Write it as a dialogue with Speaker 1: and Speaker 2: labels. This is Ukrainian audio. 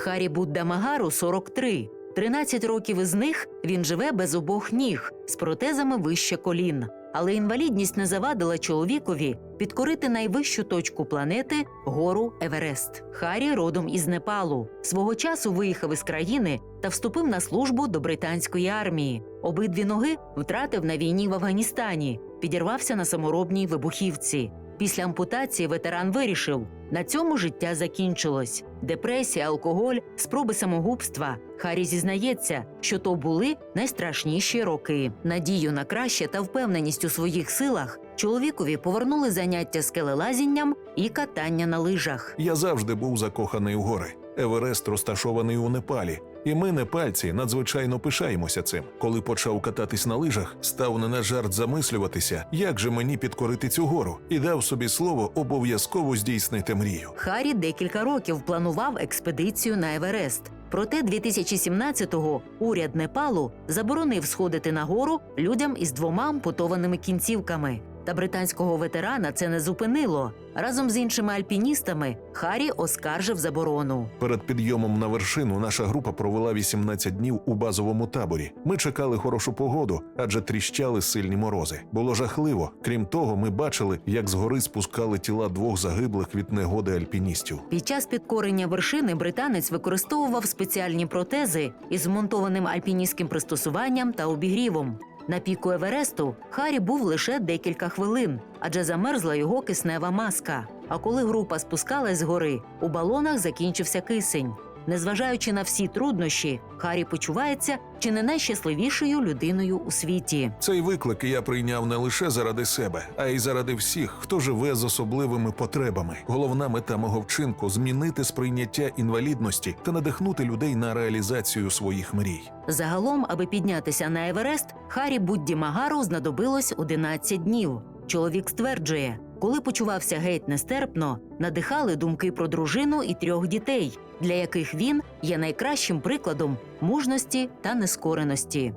Speaker 1: Харі Буддамагару 43. 13 років із них він живе без обох ніг з протезами вище колін. Але інвалідність не завадила чоловікові підкорити найвищу точку планети гору Еверест. Харі родом із Непалу. Свого часу виїхав із країни та вступив на службу до британської армії. Обидві ноги втратив на війні в Афганістані, підірвався на саморобній вибухівці. Після ампутації ветеран вирішив, на цьому життя закінчилось. Депресія, алкоголь, спроби самогубства. Харі зізнається, що то були найстрашніші роки. Надію на краще та впевненість у своїх силах чоловікові повернули заняття скелелазінням і катання на лижах.
Speaker 2: Я завжди був закоханий у гори. Еверест розташований у Непалі. І ми, непальці, надзвичайно пишаємося цим. Коли почав кататись на лижах, став не на жарт замислюватися, як же мені підкорити цю гору, і дав собі слово обов'язково здійснити мрію.
Speaker 1: Харі декілька років планував експедицію на Еверест. Проте 2017-го уряд Непалу заборонив сходити на гору людям із двома ампутованими кінцівками. Та британського ветерана це не зупинило. Разом з іншими альпіністами Харі оскаржив заборону.
Speaker 2: Перед підйомом на вершину наша група провела 18 днів у базовому таборі. Ми чекали хорошу погоду, адже тріщали сильні морози. Було жахливо. Крім того, ми бачили, як згори спускали тіла двох загиблих від негоди альпіністів.
Speaker 1: Під час підкорення вершини британець використовував спеціальні протези із вмонтованим альпіністським пристосуванням та обігрівом. На піку Евересту Харі був лише декілька хвилин, адже замерзла його киснева маска. А коли група спускалась з гори, у балонах закінчився кисень. Незважаючи на всі труднощі, Харі почувається чи не найщасливішою людиною у світі.
Speaker 2: Цей виклик я прийняв не лише заради себе, а й заради всіх, хто живе з особливими потребами. Головна мета мого вчинку змінити сприйняття інвалідності та надихнути людей на реалізацію своїх мрій.
Speaker 1: Загалом, аби піднятися на Еверест, Харі Будді Магару знадобилось 11 днів. Чоловік стверджує, коли почувався геть нестерпно, надихали думки про дружину і трьох дітей, для яких він є найкращим прикладом мужності та нескореності.